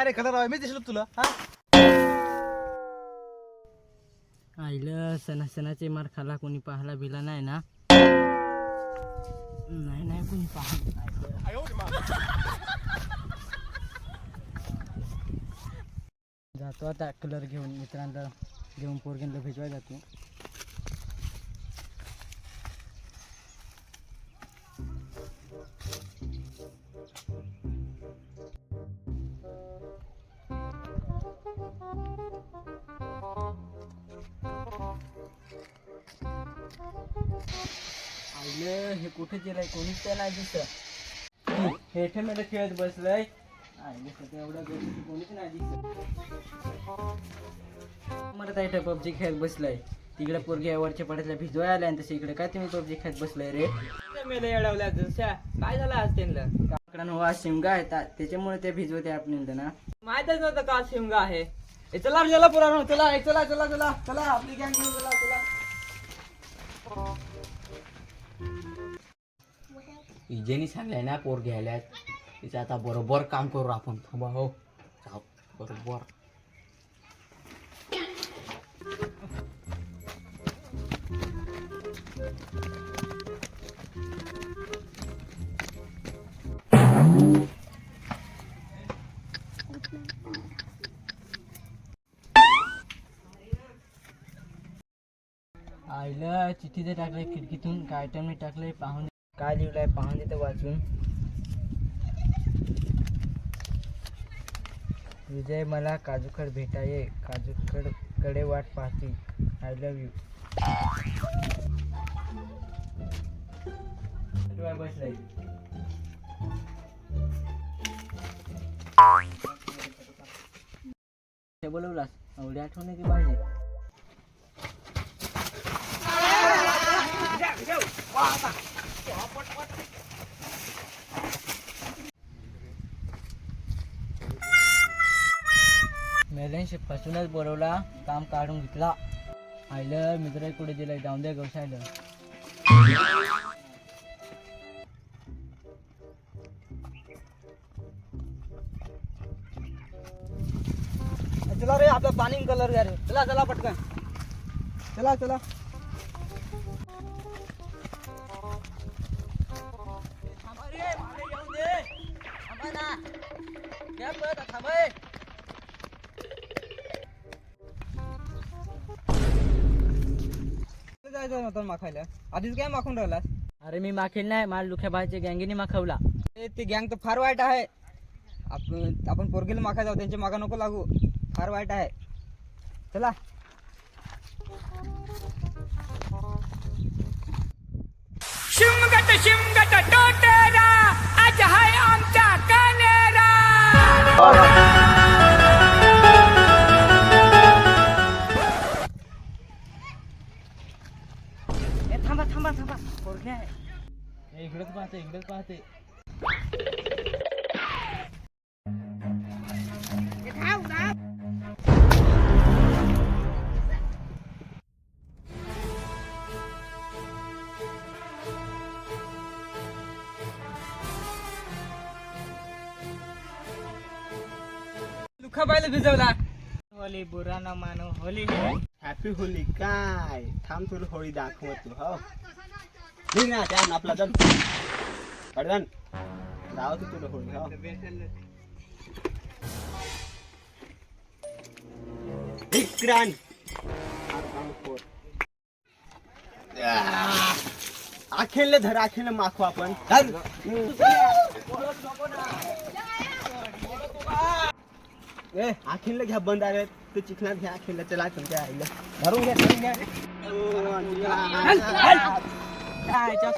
अरे रे कलर मी दिसलो तुला हा? आईलं सणा सणाचे मार खाला कोणी पाहला बिला नाही ना? नाही नाही कोणी पाहला जातो आता कलर घेऊन मित्रांना घेऊन पोरग्यांना भेटवाय जातो. आईलं हे कुठे गेलंय? कोणीच त्या नाही दिसत. हे ठेमेला खेळत बसलंय. आईलं सध्या कोणीच नाही दिसत. मला ताईट पबजी खेळत बसलाय. तिकडे पोरगी वरच्या पडायला भिजवाय आल्या आणि तसे इकडे काय तुम्ही पबजी खेळत बसलाय रे? मेले येडवल्या जशा काय झालं आज त्यांना? काकडानं वाज शिमगा आहे ता- त्याच्यामुळे ते भिजवते आपण ना. माहितच नव्हतं का शिमगा आहे? चला चला पुरा चला चला चला चला चला आपली गँग चला चला. इजेनी सांगलंय ना पोर घ्यायला तिचं आता बरोबर काम करू आपण. थांबा हो. जाऊ. बरोबर. आईला चिठ्ठी ते टाकलंय खिडकीतून. काय टाइम टाकलंय पाहून काय लिहिलंय पाहून देतं वाचून विजय मला काजूखड भेटाये काजूखडकडे वाट पाहते आय लव्ह यू बसलाय बोलवलास एवढी आठवण येते पाहिजे मेलन फसूनच बोलवला काम काढून घेतला. आयलं मित्र कुठे दिलं जाऊन द्या गवसायला चला रे आपला पाणी कलर घ्या रे. चला चला पटकन. चला चला. जायचं नव्हतं माखायला? आधीच काय माखून राहिलास. अरे मी माखेल नाही मला लुख्या बायच्या गँगीने माखवला. ए, ती गँग तर फार वाईट आहे. आपण आपण पोरगीला माखा जाऊ त्यांच्या मागा नको लागू. फार वाईट आहे. चला. शिमगट शिमगट टोटेरा थांबा थांबा थांबा. पोरगे. आहे इकडेच पाहते इकडेच पाहते. दुःखा पाहिलं भिजवला. होली बुरा न मानो होली. हॅपी होली काय थांब तुला होळी दाखवतो हो निघ ना त्या आपला जण पडदन दावतो तुला होळी हो विक्रांत आखेले धर आखेले माखू आपण धर. ए आखिनला घ्या बंद आले तू चिखलात घ्या आखिनला. चला तुमच्या आईला. धरून घ्या धरून घ्या. ओ, अंजिला. खायच्या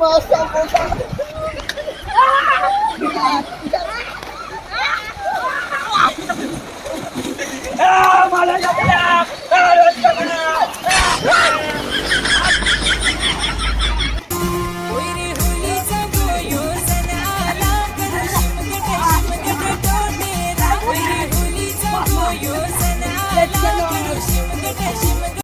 खाला होई रे